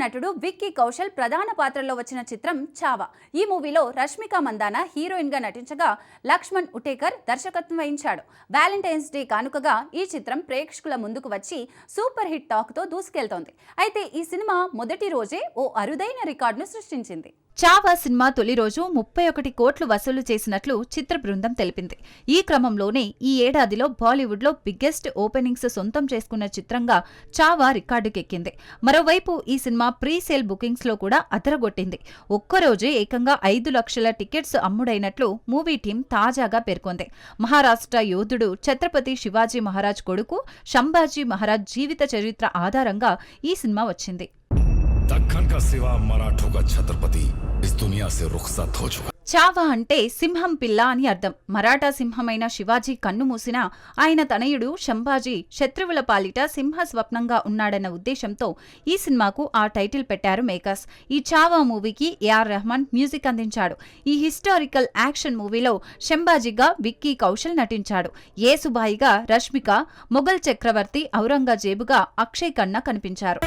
నటుడు విక్కీ కౌశల్ ప్రధాన పాత్రలో వచ్చిన చిత్రం చావా. ఈ మూవీలో రష్మిక మందాన హీరోయిన్గా నటించగా లక్ష్మణ్ ఉటేకర్ దర్శకత్వం వహించాడు. వ్యాలంటైన్స్ డే కానుకగా ఈ చిత్రం ప్రేక్షకుల ముందుకు వచ్చి సూపర్ హిట్ టాక్తో దూసుకెళ్తోంది. అయితే ఈ సినిమా మొదటి రోజే ఓ అరుదైన రికార్డును సృష్టించింది. చావా సినిమా తొలి రోజు ముప్పై ఒకటి కోట్లు వసూలు చేసినట్లు చిత్ర బృందం తెలిపింది. ఈ క్రమంలోనే ఈ ఏడాదిలో బాలీవుడ్లో బిగ్గెస్ట్ ఓపెనింగ్స్ సొంతం చేసుకున్న చిత్రంగా చావా రికార్డుకెక్కింది. మరోవైపు ఈ సినిమా ప్రీ సేల్ బుకింగ్స్లో కూడా అదరగొట్టింది. ఒక్కరోజే ఏకంగా ఐదు లక్షల టికెట్స్ అమ్ముడైనట్లు మూవీ టీం తాజాగా పేర్కొంది. మహారాష్ట్ర యోధుడు ఛత్రపతి శివాజీ మహారాజ్ కొడుకు శంభాజీ మహారాజ్ జీవిత చరిత్ర ఆధారంగా ఈ సినిమా వచ్చింది. ఛత్రపతి చావా అంటే సింహం పిల్ల అని అర్థం. మరాఠా సింహమైన శివాజీ కన్ను మూసినా ఆయన తనయుడు శంభాజీ శత్రువుల పాలిట సింహ స్వప్నంగా ఉన్నాడన్న ఉద్దేశంతో ఈ సినిమాకు ఆ టైటిల్ పెట్టారు మేకర్స్. ఈ చావా మూవీకి ఏఆర్ రెహమాన్ మ్యూజిక్ అందించాడు. ఈ హిస్టారికల్ యాక్షన్ మూవీలో శంభాజీగా విక్కీ కౌశల్ నటించాడు. ఏసుబాయిగా రష్మిక మొఘల్ చక్రవర్తి ఔరంగజేబుగా అక్షయ్ కన్నా కనిపించారు.